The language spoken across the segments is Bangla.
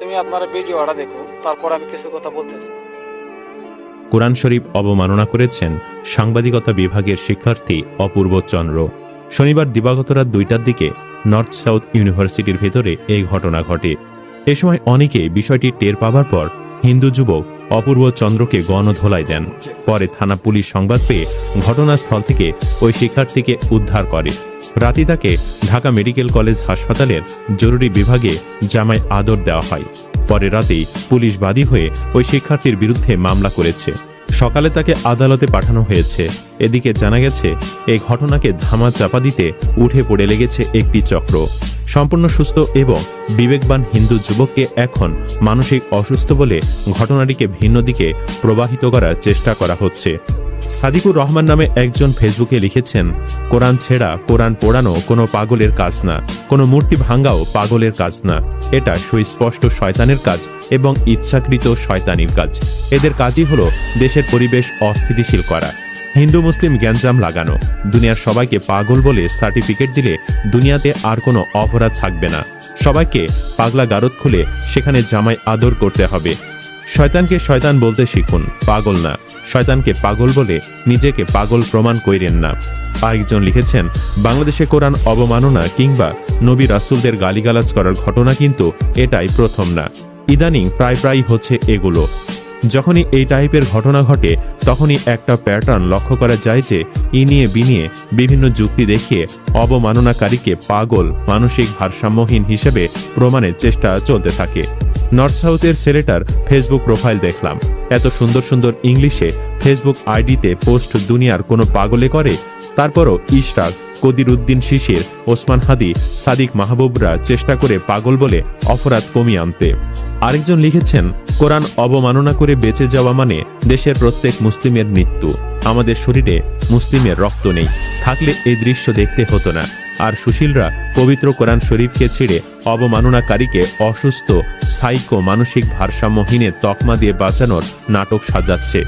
তুমি আপনারা ভিডিওটা দেখো, তারপর আমি কিছু কথা বলতেছি কোরআন শরীফ অবমাননা করেছেন সাংবাদিকতা বিভাগের শিক্ষার্থী অপূর্ব চন্দ্র। শনিবার দিবাগত রাত দুইটার দিকে নর্থ সাউথ ইউনিভার্সিটির ভেতরে এই ঘটনা ঘটে। এ সময় অনেকে বিষয়টি টের পাবার পর হিন্দু যুবক অপূর্ব চন্দ্রকে গণধোলাই দেন। পরে থানা পুলিশ সংবাদ পেয়ে ঘটনাস্থল থেকে ওই শিক্ষার্থীকে উদ্ধার করে। রাতে তাকে ঢাকা মেডিকেল কলেজ হাসপাতালের জরুরি বিভাগে জামায় আদর দেওয়া হয়। পরে রাতেই পুলিশ বাদী হয়ে ওই শিক্ষার্থীর বিরুদ্ধে মামলা করেছে। সকালে তাকে আদালতে পাঠানো হয়েছে। এদিকে জানা গেছে এই ঘটনাকে ধামা চাপা দিতে উঠে পড়ে লেগেছে একটি চক্র। সম্পূর্ণ সুস্থ এবং বিবেকবান হিন্দু যুবককে এখন মানসিক অসুস্থ বলে ঘটনাটিকে ভিন্ন দিকে প্রবাহিত করার চেষ্টা করা হচ্ছে। সাদিকুর রহমান নামে একজন ফেসবুকে লিখেছেন, কোরআন ছেঁড়া, কোরআন পোড়ানো কোনো পাগলের কাজ না। কোনো মূর্তি ভাঙ্গাও পাগলের কাজ না। এটা সুস্পষ্ট শয়তানের কাজ এবং ইচ্ছাকৃত শয়তানির কাজ। এদের কাজই হলো দেশের পরিবেশ অস্থিতিশীল করা। হিন্দু, মুসলিম গ্যাঞ্জাম লাগানো। দুনিয়ার সবাইকে পাগল বলে সার্টিফিকেট দিলে দুনিয়াতে আর কোনো অপরাধ থাকবে না। সবাইকে পাগলা গারদ খুলে সেখানে জামাই আদর করতে হবে। শয়তানকে শয়তান বলতে শিখুন, পাগল না। শয়তানকে পাগল বলে নিজেকে পাগল প্রমাণ কইরেন না। আরেকজন লিখেছেন, বাংলাদেশে কোরআন অবমাননা কিংবা নবী রাসুলদের গালিগালাজ করার ঘটনা কিন্তু এটাই প্রথম না। ইদানিং প্রায় প্রায় হচ্ছে এগুলো। যখনই এই টাইপের ঘটনা ঘটে, তখনই একটা প্যাটার্ন লক্ষ্য করা যায় যে ইনিয়ে বিনিয়ে বিভিন্ন যুক্তি দেখিয়ে অবমাননাকারীকে পাগল, মানসিক ভারসাম্যহীন হিসেবে প্রমাণের চেষ্টা চলতে থাকে। নর্থ সাউথের ছেলেটার ফেসবুক প্রোফাইল দেখলাম। এত সুন্দর সুন্দর ইংলিশে ফেসবুক আইডিতে পোস্ট দুনিয়ার কোনো পাগলে করে? তারপরও ইশরাক কদির উদ্দিন শিশির, ওসমান হাদি, সাদিক মাহবুবরা চেষ্টা করে পাগল বলে অপরাধ কমিয়ে আনতে। আরেকজন লিখেছেন, কোরআন অবমাননা করে বেঁচে যাওয়া মানে দেশের প্রত্যেক মুসলিমের মৃত্যু। আমাদের শরীরে মুসলিমের রক্ত নেই। থাকলে এই দৃশ্য দেখতে হতো না। আর সুশীলরা পবিত্র কোরআন শরীফকে ছেড়ে অবমাননাকারীকে অসুস্থ সাইকো মানসিক ভারসাম্যহীনের তকমা দিয়ে বাঁচানোর নাটক সাজাচ্ছে।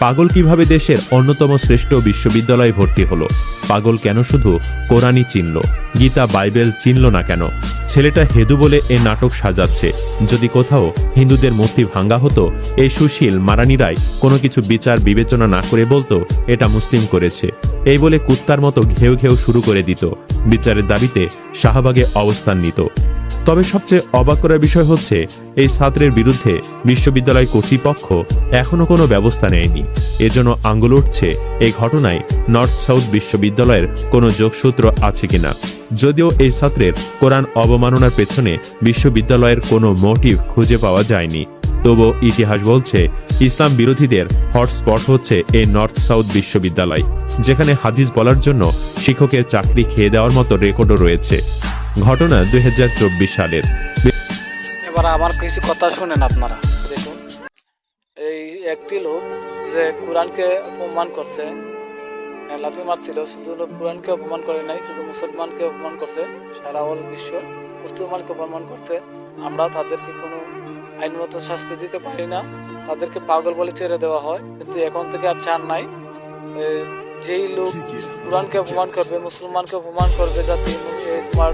পাগল কীভাবে দেশের অন্যতম শ্রেষ্ঠ বিশ্ববিদ্যালয়ে ভর্তি হলো? পাগল কেন শুধু কোরআনই চিনল? গীতা, বাইবেল চিনল না কেন? ছেলেটা হেদু বলে এ নাটক সাজাচ্ছে। যদি কোথাও হিন্দুদের মূর্তি ভাঙ্গা হতো এই সুশীল মারানিরাই কোনো কিছু বিচার, বিবেচনা না করে বলতো, এটা মুসলিম করেছে। এই বলে কুত্তার মতো ঘেউ ঘেউ শুরু করে দিত। বিচারের দাবিতে শাহবাগে অবস্থান নিত। তবে সবচেয়ে অবাক করার বিষয় হচ্ছে, এই ছাত্রের বিরুদ্ধে বিশ্ববিদ্যালয় কর্তৃপক্ষ এখনও কোনো ব্যবস্থা নেয়নি। এজন্য আঙ্গুল উঠছে, এই ঘটনায় নর্থ সাউথ বিশ্ববিদ্যালয়ের কোনো যোগসূত্র আছে কিনা। যদিও এই ছাত্রের কোরআন অবমাননার পেছনে বিশ্ববিদ্যালয়ের কোনো মোটিভ খুঁজে পাওয়া যায়নি। তবুও ইতিহাস বলছে, ইসলাম বিরোধীদের হটস্পট হচ্ছে এই নর্থ সাউথ বিশ্ববিদ্যালয়, যেখানে হাদিস বলার জন্য শিক্ষকের চাকরি খেয়ে দেওয়ার মতো রেকর্ডও রয়েছে। ঘটনা দুই হাজার চব্বিশ সালের। এবার আমার কিছু কথা শুনেন আপনারা। দেখুন, এই একটি লোক যে কোরআনকে অপমান করছে লাথি মারছিল, শুধু কোরআনকে অপমান করে নাই, শুধু মুসলমানকে অপমান করছে, সারা বিশ্ব মুসলমানকে অপমান করছে। আমরা তাদেরকে কোনো আইনগত শাস্তি দিতে পারি না, তাদেরকে পাগল বলে ছেড়ে দেওয়া হয়, কিন্তু এখন থেকে আর চান নাই। যেই লোক কোরআনকে অপমান করবে, মুসলমানকে অপমান করবে, যাতে তোমার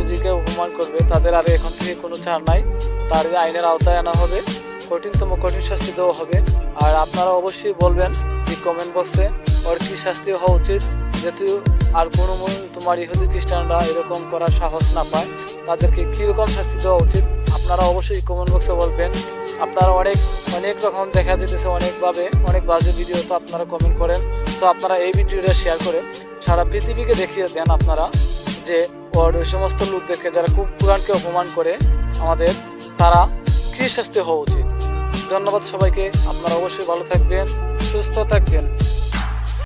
নবীজিকে অপমান করবে, তাদের আর এখন থেকে কোনো ছাড় নাই। তার আইনের আওতায় আনা হবে, কঠিনতম কঠিন শাস্তি দেওয়া হবে। আর আপনারা অবশ্যই বলবেন যে কমেন্ট বক্সে ওর কি শাস্তি হওয়া উচিত? যেহেতু আর কোনো তোমার ইহুদি খ্রিস্টানরা এরকম করার সাহস না পায়, তাদেরকে কীরকম শাস্তি দেওয়া উচিত? আপনারা অবশ্যই কমেন্ট বক্সে বলবেন। আপনারা অনেক অনেক রকম দেখা যেতেছে অনেকভাবে, অনেক বাজে ভিডিও তো আপনারা কমেন্ট করেন। তো আপনারা এই ভিডিওটা শেয়ার করে সারা পৃথিবীকে দেখিয়ে দেন আপনারা যে ওর ওই সমস্ত লোক দেখে যারা খুব কোরআনকে অপমান করে আমাদের, তারা কী শাস্তি হওয়া উচিত। ধন্যবাদ সবাইকে, আপনারা অবশ্যই ভালো থাকবেন, সুস্থ থাকবেন।